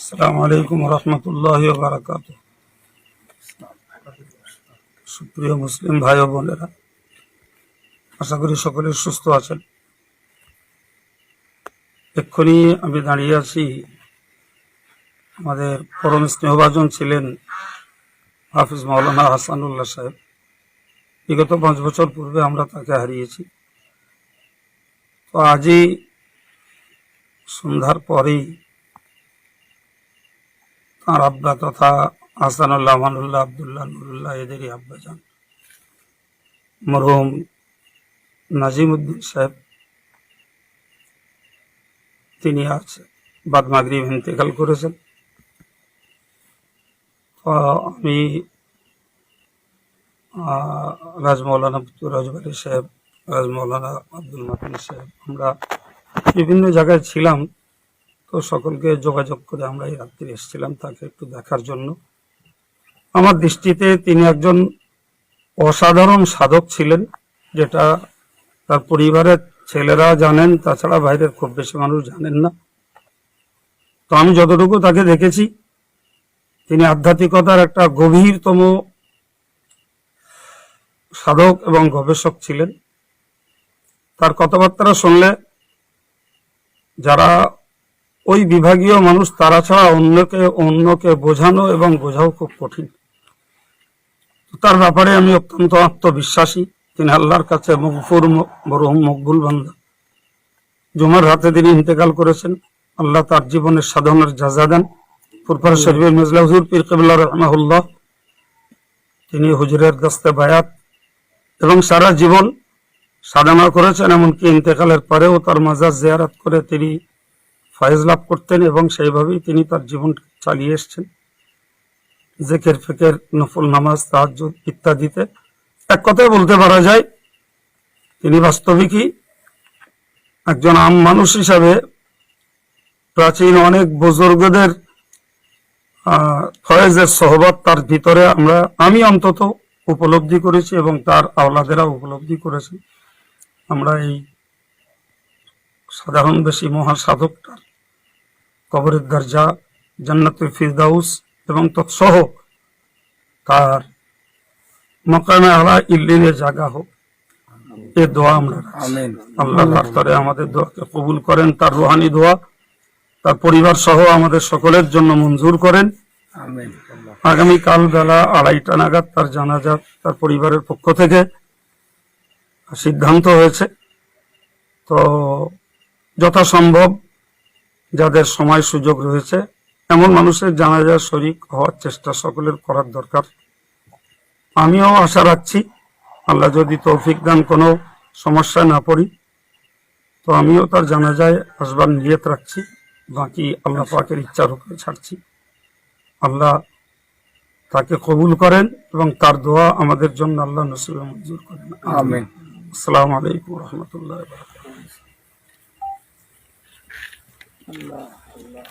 আসসালামু আলাইকুম রহমতুল্লাহ বারাকাত সুপ্রিয় মুসলিম ভাই ও বোনেরা, আশা করি সকলে সুস্থ আছেন। এক্ষুনি আমি দাঁড়িয়ে আছি, আমাদের পরম স্নেহভাজন ছিলেন হাফিজ মাওলানা হাসানুল্লাহ সাহেব। বিগত পাঁচ বছর পূর্বে আমরা তাকে হারিয়েছি। তো আজই সন্ধ্যার পরেই তাঁর আব্বা তথা হাসানুল্লাহ আমানুল্লাহ, আবদুল্লাহ, নুরুল্লাহ এদেরই আব্বা যান মরহুম নাজিমুদ্দিন সাহেব, তিনি আজ বাদ মাগরিব ইন্তেকাল করেছেন। আমি রাজমৌলানা রাজবাড়ি সাহেব, রাজমৌলানা আব্দুল মাতিন সাহেব, আমরা বিভিন্ন জায়গায় ছিলাম। তো সকলকে যোগাযোগ করে আমরা এই রাত্রে এসেছিলাম তাকে একটু দেখার জন্য। আমার দৃষ্টিতে তিনি একজন অসাধারণ সাধক ছিলেন, যেটা তার পরিবারের ছেলেরা জানেন, তাছাড়া বাইরের খুব বেশি মানুষ জানেন না। তো আমি যতটুকু তাকে দেখেছি, তিনি আধ্যাত্মিকতার একটা গভীরতম সাধক এবং গবেষক ছিলেন। তার কথাবার্তা শুনলে যারা ওই বিভাগীয় মানুষ তারা ছাড়া অন্যকে অন্যকে বোঝানো এবং বোঝাও খুব কঠিন। তার ব্যাপারে আমি অত্যন্ত আত্মবিশ্বাসী। তিনি আল্লাহর কাছে মকফুর মরহুম মকবুল বান্দা। জুমার রাতে তিনি ইন্তেকাল করেছেন। আল্লাহ তার জীবনের সাধনের যাজা দেন। ফুরফার শরীফের মেজলা হুজুর পীর কবিল্লা রহমাহুল্লাহ তিনি হুজুরের দস্তে বায়াত এবং সারা জীবন সাধনা করেছেন। এমনকি ইন্তেকালের পরেও তার মাজার জিয়ারাত করে তিনি ফয়েজ লাভ করতেন এবং সেইভাবেই তিনি তার জীবন চালিয়ে এসছেন। জেকের, ফেকের, নফল নামাজ, তাহাজ্জুদ ইত্যাদিতে। এক কথায় বলতে পারা যায়, তিনি বাস্তবিকই একজন আম মানুষ হিসাবে প্রাচীন অনেক বুজুর্গদের ফয়েজের সহবত তার ভিতরে আমরা, আমি অন্তত উপলব্ধি করেছি এবং তার আওলাদেরা উপলব্ধি করেছি আমরা এই সাধারণ বেশি মহাসাধকটার কবরের দরজা জান্নাতুল ফিরদাউস এবং তৎসহ তার মকামে আলা ইল্লিনের জায়গা হোক। এ দোয়া আমরা আল্লাহ তার তরে আমাদের দোয়াকে কবুল করেন তার রুহানি দোয়া তার পরিবার সহ আমাদের সকলের জন্য মঞ্জুর করেন। আমিন। আগামী কাল বেলা আড়াইটা নাগাদ তার জানাজা তার পরিবারের পক্ষ থেকে সিদ্ধান্ত হয়েছে। তো যথাসম্ভব যাদের সময় সুযোগ রয়েছে এমন মানুষের জানাজার শরিক হওয়ার চেষ্টা সকলের করার দরকার। আমিও আশা রাখছি আল্লাহ যদি তৌফিক দান কোনো সমস্যায় না পড়ি তো আমিও তার জানাজায় আসবার নিয়ত রাখছি বাকি আল্লাহ পাকের ইচ্ছার উপরে ছাড়ছি। আল্লাহ তাকে কবুল করেন এবং তার দোয়া আমাদের জন্য আল্লাহ নসিবে মঞ্জুর করেন। আমিন। আসসালামু আলাইকুম রহমতুল্লাহ আল্লাহ আল্লাহ